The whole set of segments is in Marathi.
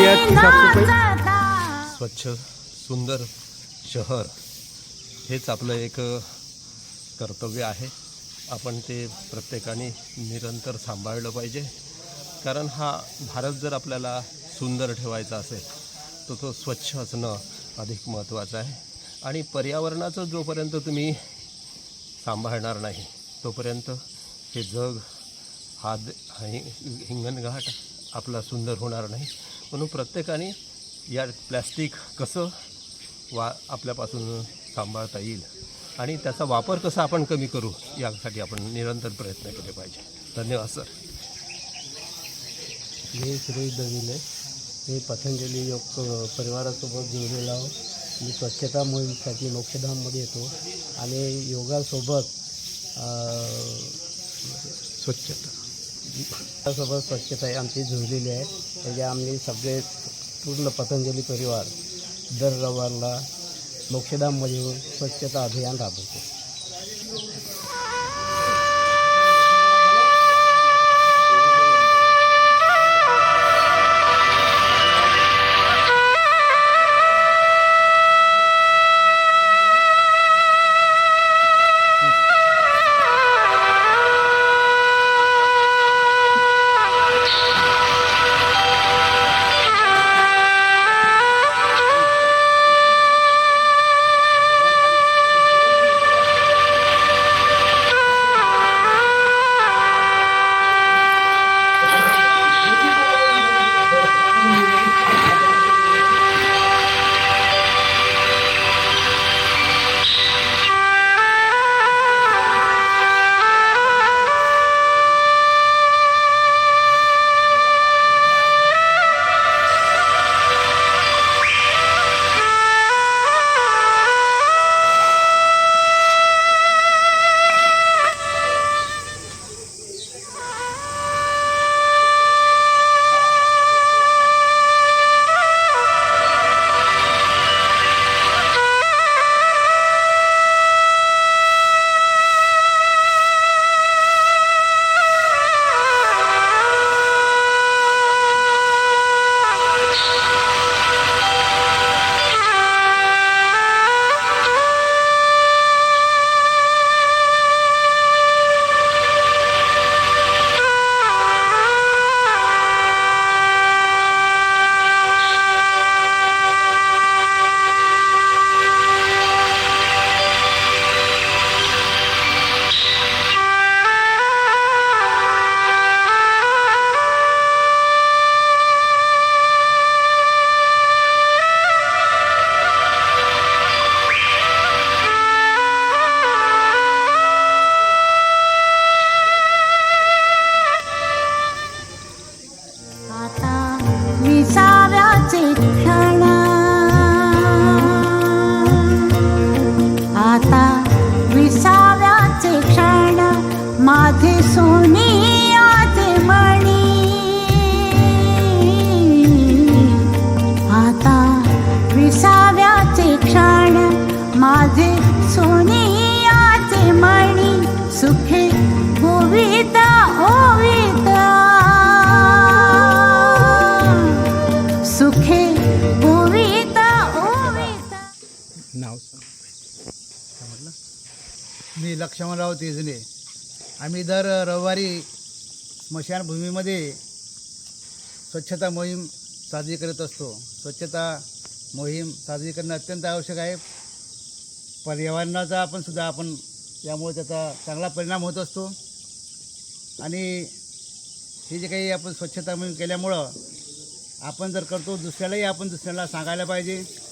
याची साफसफाई? नाचता. स्वच्छ सुंदर शहर हेच आपलं एक कर्तव्य आहे. आपण ते प्रत्येकाने निरंतर सांभाळलं पाहिजे. कारण हा भारत जर आपल्याला सुंदर ठेवायचा असेल तर तो स्वच्छ असणं अधिक महत्त्वाचं आहे. आणि पर्यावरणाचं जोपर्यंत तुम्ही सांभाळणार नाही. तोपर्यंत हे जग हा हिंगणघाट आपला सुंदर होणार नाही. म्हणून प्रत्येकाने या प्लॅस्टिक कसं वा आपल्यापासून सांभाळता येईल आणि त्याचा वापर कसा आपण कमी करू यासाठी आपण निरंतर प्रयत्न केले पाहिजे. धन्यवाद सर. मी सुरेश दविले. मी पतंजली योग परिवारासोबत जुळलेला आहोत मी स्वच्छता मोहीमसाठी मोक्षधाममध्ये येतो. आणि योगासोबत स्वच्छता. सोबत स्वच्छता आमची जुळलेली आहे. म्हणजे आम्ही सगळे पूर्ण पतंजली परिवार दर रविवारला मोक्षधाममध्ये येऊन स्वच्छता अभियान राबवतो. मी लक्ष्मणराव तेजले आम्ही दर रविवारी स्मशानभूमीमध्ये स्वच्छता मोहीम साजरी करत असतो. स्वच्छता मोहीम साजरी करणं अत्यंत आवश्यक आहे. पर्यावरणाचा आपण सुद्धा आपण यामुळे त्याचा चांगला परिणाम होत असतो. आणि हे जे काही आपण स्वच्छता मोहीम केल्यामुळं आपण जर करतो दुसऱ्यालाही आपण दुसऱ्याला सांगायला पाहिजे.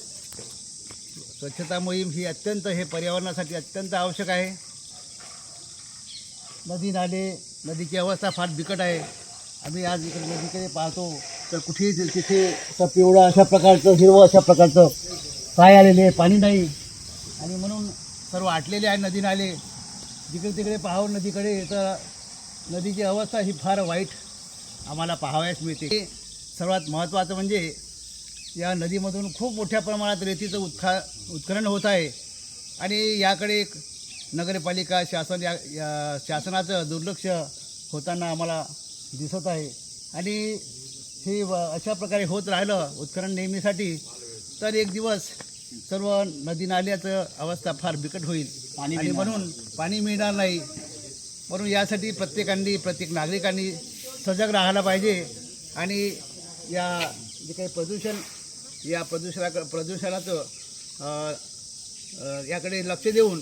स्वच्छता मोहीम ही अत्यंत हे पर्यावरणासाठी अत्यंत आवश्यक आहे. नदी नाले नदीची अवस्था फार बिकट आहे. आम्ही आज इकडे नदीकडे पाहतो. तर कुठेही तिथे असं पिवळं अशा प्रकारचं हिरवं अशा प्रकारचं काय आलेले आहे पाणी नाही. आणि म्हणून सर्व आटलेले आहे नदी नाले. जिकडे तिकडे पाहावं नदीकडे तर नदीची अवस्था ही फार वाईट आम्हाला पाहावयास मिळते. सर्वात महत्त्वाचं म्हणजे या नदीमधून खूप मोठ्या प्रमाणात रेतीचं उत्खा उत्खनन होत आहे. आणि याकडे एक नगरपालिका शासन या या शासनाचं दुर्लक्ष होताना आम्हाला दिसत आहे. आणि हे व- अशा प्रकारे होत राहिलं उत्खनन नेहमीसाठी तर एक दिवस सर्व नदी नाल्याचं अवस्था फार बिकट होईल. आणि म्हणून पाणी मिळणार नाही. म्हणून यासाठी प्रत्येकांनी प्रत्येक नागरिकांनी सजग राहायला पाहिजे. आणि या जे काही प्रदूषण या प्रदूषणा प्रदूषणाचं याकडे लक्ष देऊन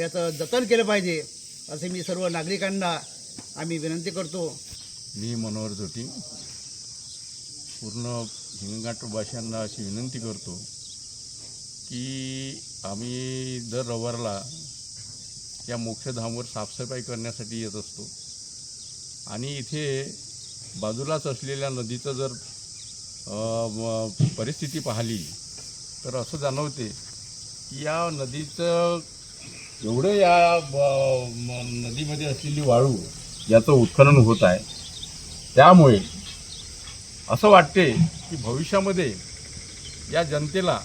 याचं जतन केलं पाहिजे असे मी सर्व नागरिकांना आम्ही विनंती करतो. मी मनोहर जोटी पूर्ण हिंगणघाटवासियांना अशी विनंती करतो की आम्ही दर रविवारला या मोक्षधामवर साफसफाई करण्यासाठी येत असतो. आणि इथे बाजूलाच असलेल्या नदीचं जर परिस्थिती पाहिली तर असं जाणवते की या नदीचं एवढं या ब- नदीमध्ये असलेली वाळू याचं उत्खनन होत आहे. त्यामुळे असं वाटते की भविष्यामध्ये या जनतेला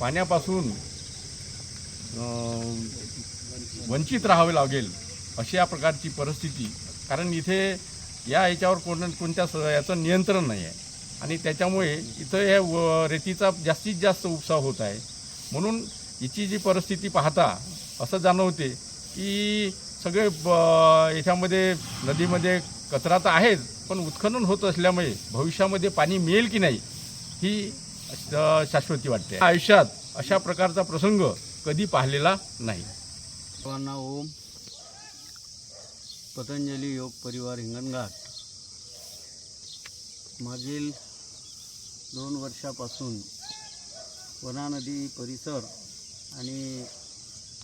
पाण्यापासून वंचित राहावे लागेल अशा प्रकारची परिस्थिती कारण इथे या याच्यावर कोण कोणत्या स- याचं नियंत्रण नाही आहे. आणि त्याच्यामुळे इथं हे व- रेतीचा जास्तीत जास्त उपसा होत आहे. म्हणून हिची जी परिस्थिती पाहता असं जाणवते की सगळे ब- याच्यामध्ये नदीमध्ये कचरा तर आहेच पण उत्खनन होत असल्यामुळे भविष्यामध्ये पाणी मिळेल की नाही ही शाश्वती वाटते. आयुष्यात अशा प्रकारचा प्रसंग कधी पाहिलेला नाही. सर्वांना ओम. पतंजली योग परिवार हिंगणघाट. मागील दोन वर्षापासून वना नदी परिसर आणि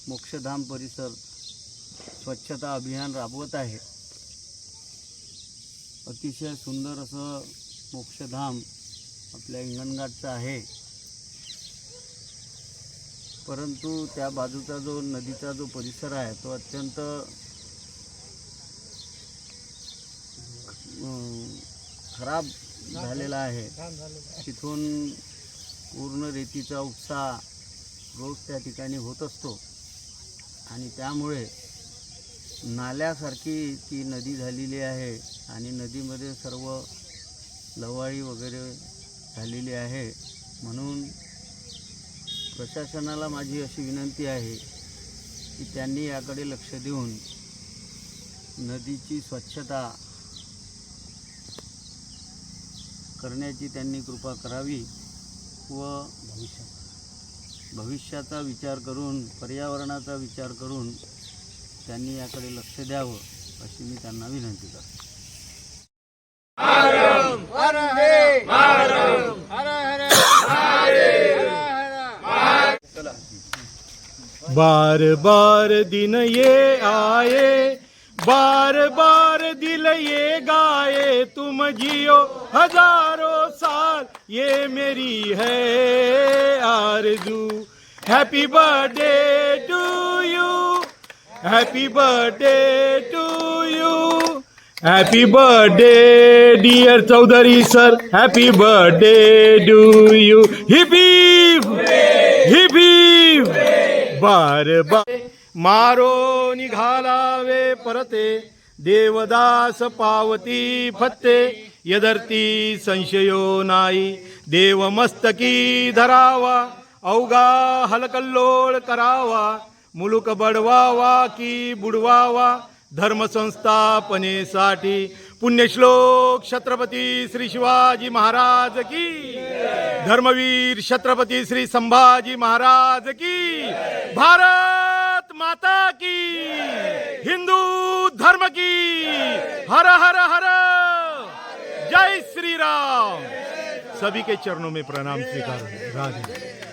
मोक्षधाम परिसर स्वच्छता अभियान राबवत आहे. अतिशय सुंदर असं मोक्षधाम आपल्या हिंगणघाटचं आहे. परंतु त्या बाजूचा जो नदीचा जो परिसर आहे तो अत्यंत खराब झालेला आहे. तिथून पूर्ण रेतीचा उपसा रोज त्या ठिकाणी होत असतो. आणि त्यामुळे नाल्यासारखी ती नदी झालेली आहे आणि नदीमध्ये सर्व लवाळी वगैरे झालेली आहे. म्हणून प्रशासनाला माझी अशी विनंती आहे की त्यांनी याकडे लक्ष देऊन नदीची स्वच्छता करण्याची त्यांनी कृपा करावी व भविष्याचा विचार करून पर्यावरणाचा विचार करून त्यांनी याकडे लक्ष द्यावं अशी मी त्यांना विनंती करतो. बार बार दिन ये आए बार बार दिल ये गाए तुम जियो हज़ारों साल, ये मेरी है आरज़ू। Happy birthday to you happy birthday to you happy birthday dear Chaudhary sir happy birthday to you hip hip बार बार। मारो निघालावे परते देवदास पावती फत्ते यदर्ती संशयो नाही देव मस्तकी धरावा अवगा हलकल्लोळ करावा मुलुक बडवावा की बुडवावा धर्म संस्थापनेसाठी पुण्यश्लोक छत्रपती श्री शिवाजी महाराज की धर्मवीर छत्रपती श्री संभाजी महाराज की भारत माता की हिंदू धर्म की। हर हर हर। जय श्री राम। सभी के चरणों में प्रणाम स्वीकार। राधे।